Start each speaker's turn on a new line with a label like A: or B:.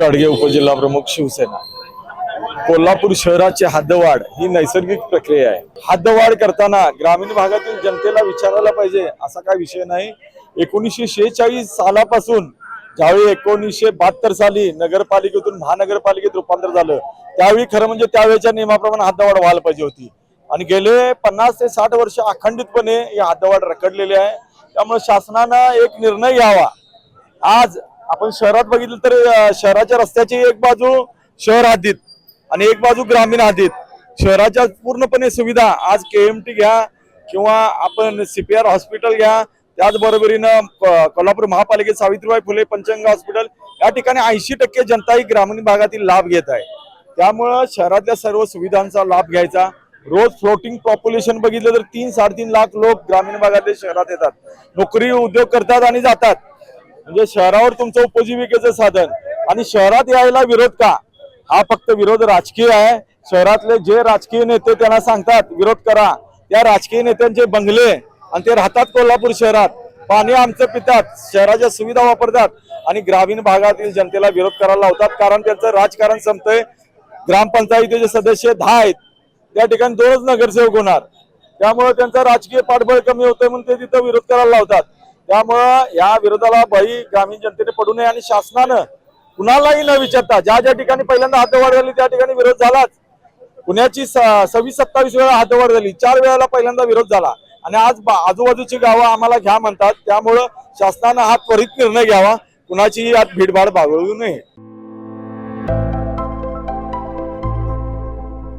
A: गाडगे उपजिल्हा प्रमुख शिवसेना. कोल्हापूर शहराची हद्दवाढ ही नैसर्गिक प्रक्रिया आहे. हद्दवाढ करताना ग्रामीण भागातील जनतेला विचारायला पाहिजे असा काय विषय नाही. एकोणीसशे शेहेचाळीस सालापासून ज्यावेळी एकोणीसशे बहात्तर साली नगरपालिकेतून महानगरपालिकेत रूपांतर झालं त्यावेळी खरं म्हणजे त्यावेळेच्या नियमाप्रमाणे हद्दवाढ व्हायला पाहिजे होती. आणि गेले पन्नास ते साठ वर्ष अखंडितपणे ही हद्दवाढ रखडलेली आहे. त्यामुळे शासनानं एक निर्णय घ्यावा. आज आपण शहरात बघितलं तर शहराच्या रस्त्याची एक बाजू शहर हद्दीत आणि एक बाजू ग्रामीण हद्दीत शहराच्या पूर्णपणे सुविधा आज के एम टी घ्या किंवा आपण सीपीआर हॉस्पिटल घ्या. त्याचबरोबरीनं कोल्हापूर महापालिकेत सावित्रीबाई फुले पंचंग हॉस्पिटल या ठिकाणी ऐंशी टक्के जनता ही ग्रामीण भागातील लाभ घेत आहे. त्यामुळं शहरातल्या सर्व सुविधांचा लाभ घ्यायचा. रोज फ्लोटिंग पॉप्युलेशन बघितलं तर तीन साडेतीन लाख लोक ग्रामीण भागातले शहरात येतात. नोकरी उद्योग करतात आणि जातात. म्हणजे शहरावर तुमचं उपजीविकेचं साधन. आणि शहरात यायला विरोध का? हा फक्त विरोध राजकीय आहे. शहरातले जे राजकीय नेते त्यांना सांगतात विरोध करा. त्या राजकीय नेत्यांचे बंगले आणि ते राहतात कोल्हापूर शहरात. पाणी आमचं पितात शहराच्या सुविधा वापरतात आणि ग्रामीण भागातील जनतेला विरोध करायला लावतात कारण त्यांचं राजकारण संपतंय. ग्रामपंचायतीचे सदस्य दहा आहेत. त्या ठिकाणी दोनच नगरसेवक होणार. त्यामुळे त्यांचा राजकीय पाठबळ कमी होतंय म्हणून ते तिथं विरोध करायला लावतात. त्यामुळं या विरोधाला बळी ग्रामीण जनतेने पडू नये आणि शासनानं कुणालाही न विचारता ज्या ज्या ठिकाणी पहिल्यांदा हातवाढ झाली त्या ठिकाणी विरोध झालाच. पुण्याची स- सव्वीस सत्तावीस वेळा हातवाढ झाली चार वेळेला पहिल्यांदा विरोध झाला. आणि आज आजूबाजूची गावं आम्हाला घ्या म्हणतात त्यामुळं शासनानं हा त्वरित निर्णय घ्यावा. कुणाचीही यात भीडभाड बाळगू नये.